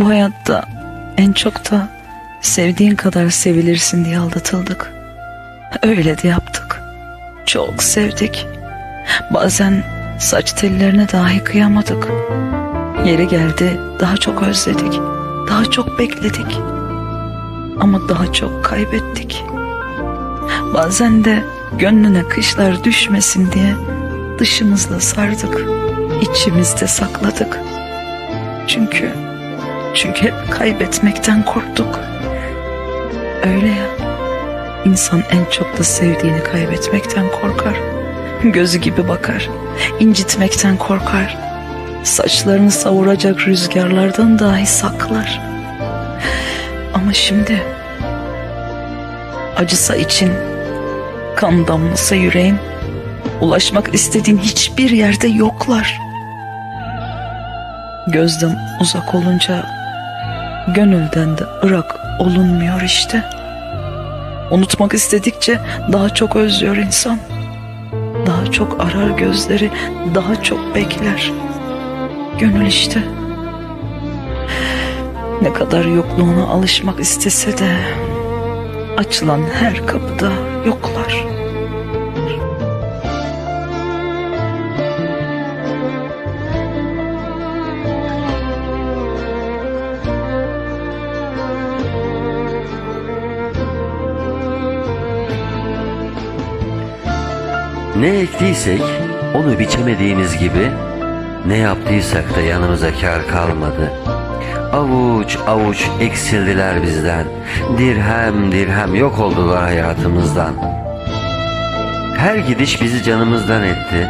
Bu hayatta en çok da sevdiğin kadar sevilirsin diye aldatıldık. Öyle de yaptık. Çok sevdik. Bazen saç tellerine dahi kıyamadık. Yeri geldi daha çok özledik. Daha çok bekledik. Ama daha çok kaybettik. Bazen de gönlüne kışlar düşmesin diye dışımızla sardık. içimizde sakladık. Çünkü çünkü hep kaybetmekten korktuk. Öyle ya. İnsan en çok da sevdiğini kaybetmekten korkar. Gözü gibi bakar. incitmekten korkar. Saçlarını savuracak rüzgarlardan dahi saklar. Ama şimdi acısa için kan damlasa yüreğin ulaşmak istediğin hiçbir yerde yoklar. Gözden uzak olunca gönülden de ırak olunmuyor işte. Unutmak istedikçe daha çok özlüyor insan. Daha çok arar gözleri, daha çok bekler. Gönül işte. Ne kadar yokluğuna alışmak istese de açılan her kapıda yoklar. Ne ektiysek onu biçemediğimiz gibi ne yaptıysak da yanımıza kar kalmadı. Avuç avuç eksildiler bizden. Dirhem dirhem yok oldular hayatımızdan. Her gidiş bizi canımızdan etti.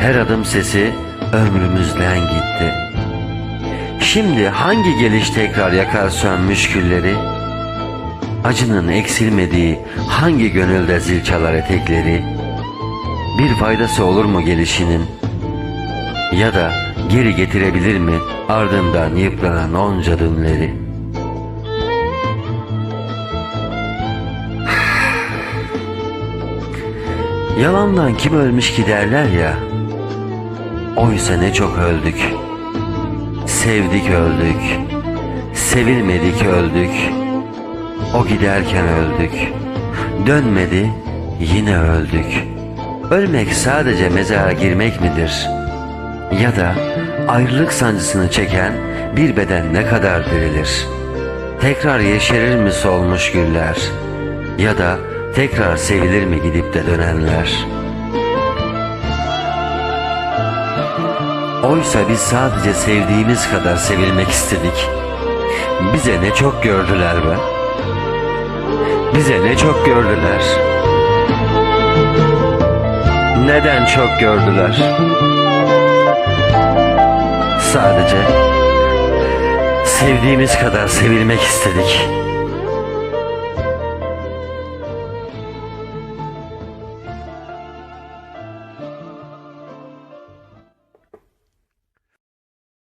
Her adım sesi ömrümüzden gitti. Şimdi hangi geliş tekrar yakar sönmüş külleri? Acının eksilmediği hangi gönülde zil çalar etekleri? Bir faydası olur mu gelişinin? Ya da geri getirebilir mi ardından yıpranan onca dünleri? Yalandan kim ölmüş ki derler ya. Oysa ne çok öldük. Sevdik öldük. Sevilmedik öldük. O giderken öldük. Dönmedi yine öldük. Ölmek sadece mezara girmek midir? Ya da ayrılık sancısını çeken bir beden ne kadar dirilir? Tekrar yeşerir mi solmuş güller? Ya da tekrar sevilir mi gidip de dönenler? Oysa biz sadece sevdiğimiz kadar sevilmek istedik. Bize ne çok gördüler be. Bize ne çok gördüler. Neden çok gördüler? Sadece sevdiğimiz kadar sevilmek istedik.